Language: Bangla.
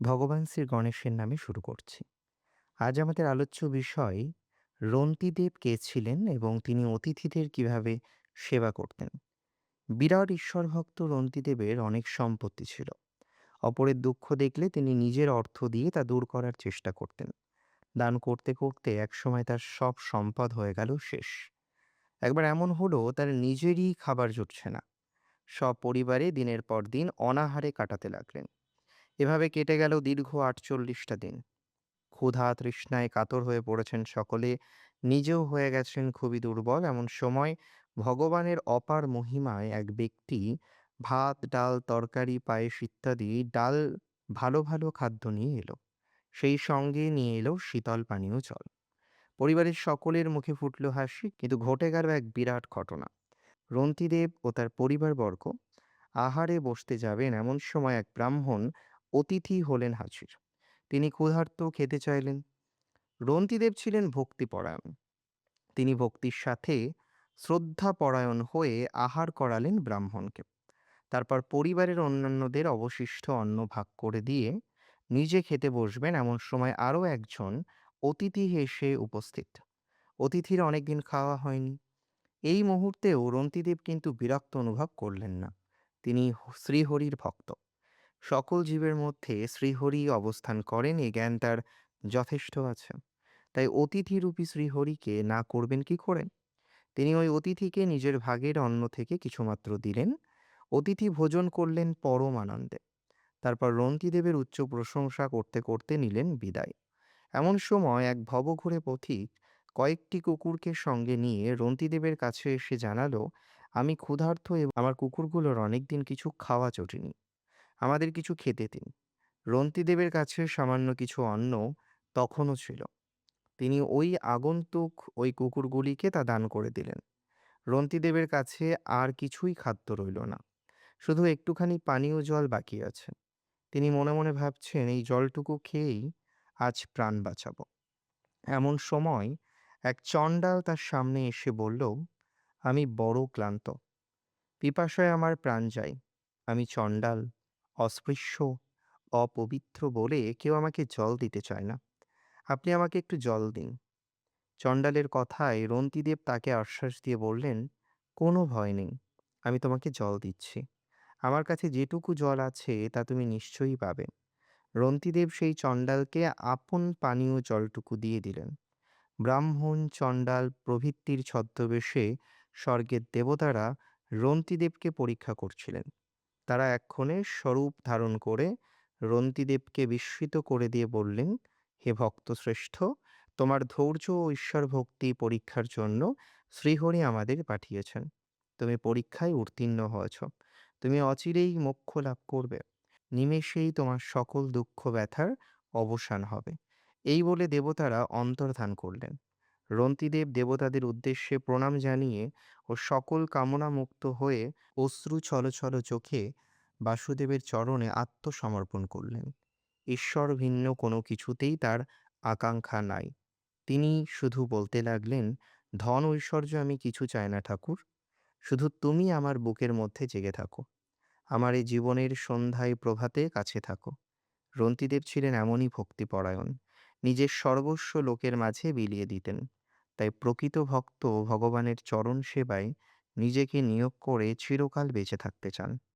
ভগবান শ্রী গণেশের নামে শুরু করছি। আজ আমাদের আলোচ্য বিষয় রন্তিদেব কে ছিলেন এবং তিনি অতিথিদের কীভাবে সেবা করতেন। বিরাট ঈশ্বরভক্ত রন্তিদেবের অনেক সম্পত্তি ছিল। অপরের দুঃখ দেখলে তিনি নিজের অর্থ দিয়ে তা দূর করার চেষ্টা করতেন। দান করতে, করতে একসময় তার সব সম্পদ হয়ে গেল শেষ। একবার এমন হলো তার নিজেরই খাবার জুটছে না। সপরিবারে দিনের পর দিন অনাহারে কাটাতে লাগলেন। এভাবে কেটে গেল দীর্ঘ আটচল্লিশটা দিন। ক্ষুধা তৃষ্ণায় কাতর হয়ে পড়েছেন সকলে, নিজেও হয়ে গেছেন খুবই দুর্বল। এমন সময় ভগবানের অপার মহিমায় এক ব্যক্তি ভাত, ডাল, তরকারি, পায়েস ইত্যাদি ডাল ভালো, ভালো খাদ্য নিয়ে এলো। সেই সঙ্গে নিয়ে এলো শীতল পানীয় জল। পরিবারের সকলের মুখে ফুটল হাসি, কিন্তু ঘটে গেল এক বিরাট ঘটনা। রন্তিদেব ও তার পরিবারবর্গ আহারে বসতে যাবেন এমন সময় এক ব্রাহ্মণ অতিথি হলেন হাজির। তিনি ক্ষুধার্ত খেতে চাইলেন। রন্তিদেব ছিলেন ভক্তিপরায়ণ। তিনি ভক্তির সাথে শ্রদ্ধাপরায়ণ হয়ে আহার করালেন ব্রাহ্মণকে। তারপর পরিবারের অন্যান্যদের অবশিষ্ট অন্ন ভাগ করে দিয়ে নিজে খেতে বসবেন এমন সময় আরও একজন অতিথি এসে উপস্থিত। অতিথির অনেকদিন খাওয়া হয়নি। এই মুহূর্তেও রন্তিদেব কিন্তু বিরক্ত অনুভব করলেন না। তিনি শ্রীহরির ভক্ত। সকল জীবের মধ্যে শ্রীহরি অবস্থান করেন এ জ্ঞান তার যথেষ্ট আছে। তাই অতিথিরূপী শ্রীহরিকে না করবেন কি করে? তিনি ওই অতিথিকে নিজের ভাগের অন্ন থেকে কিছুমাত্র দিলেন। অতিথি ভোজন করলেন পরম আনন্দে। তারপর রন্তিদেবের উচ্চ প্রশংসা করতে, করতে নিলেন বিদায়। এমন সময় এক ভবঘুরে পথিক কয়েকটি কুকুরকে সঙ্গে নিয়ে রন্তিদেবের কাছে এসে জানালো, "আমি ক্ষুধার্ত এবং আমার কুকুরগুলোর অনেকদিন কিছু খাওয়া জোটেনি। আমাদের কিছু খেতে দিন।" রন্তিদেবের কাছে সামান্য কিছু অন্ন তখনও ছিল। তিনি ওই আগন্তুক ওই কুকুরগুলিকে তা দান করে দিলেন। রন্তিদেবের কাছে আর কিছুই খাদ্য রইল না। শুধু একটুখানি পানীয় জল বাকি আছে। তিনি মনে, মনে ভাবছেন এই জলটুকু খেয়েই আজ প্রাণ বাঁচাবো। এমন সময় এক চণ্ডাল তার সামনে এসে বলল, "আমি বড় ক্লান্ত। পিপাসায় আমার প্রাণ যায়। আমি চণ্ডাল, অস্পৃশ্য, অপবিত্র বলে কেউ আমাকে জল দিতে চায় না। আপনি আমাকে একটু জল দিন।" চণ্ডালের কথায় রন্তিদেব তাকে আশ্বাস দিয়ে বললেন, "কোনো ভয় নেই। আমি তোমাকে জল দিচ্ছি। আমার কাছে যেটুকু জল আছে তা তুমি নিশ্চয়ই পাবে।" রন্তিদেব সেই চণ্ডালকে আপন পানীয় জলটুকু দিয়ে দিলেন। ব্রাহ্মণ, চণ্ডাল প্রভৃতির ছদ্মবেশে স্বর্গের দেবতারা রন্তিদেবকে পরীক্ষা করছিলেন। তারা এক্ষণে স্বরূপ ধারণ করে রন্তিদেবকে বিস্মিত করে দিয়ে বললেন, "হে ভক্তশ্রেষ্ঠ! তোমার ধৈর্য ও ঈশ্বর ভক্তি পরীক্ষার জন্য শ্রীহরি আমাদের পাঠিয়েছেন। তুমি পরীক্ষায় উত্তীর্ণ হয়েছ। তুমি অচিরেই মোক্ষ লাভ করবে। নিমেষেই তোমার সকল দুঃখ ব্যথার অবসান হবে।" এই বলে দেবতারা অন্তর্ধান করলেন। রন্তিদেব দেবতাদের উদ্দেশ্যে প্রণাম জানিয়ে ও সকল কামনা মুক্ত হয়ে অশ্রু ছলছল চোখে বাসুদেবের চরণে আত্মসমর্পণ করলেন। ঈশ্বর ভিন্ন কোনো কিছুতেই তার আকাঙ্ক্ষা নাই। তিনি শুধু বলতে লাগলেন, "ধন ঐশ্বর্য আমি কিছু চাই না ঠাকুর। শুধু তুমি আমার বুকের মধ্যে জেগে থাকো। আমার এই জীবনের সন্ধ্যায় প্রভাতে কাছে থাকো।" রন্তিদেব ছিলেন এমনই ভক্তিপরায়ণ। নিজের সর্বস্ব লোকের মাঝে বিলিয়ে দিতেন। তাই প্রকৃত ভক্ত ভগবানের চরণ সেবায় নিজেকে নিয়োগ করে চিরকাল বেঁচে থাকতে চান।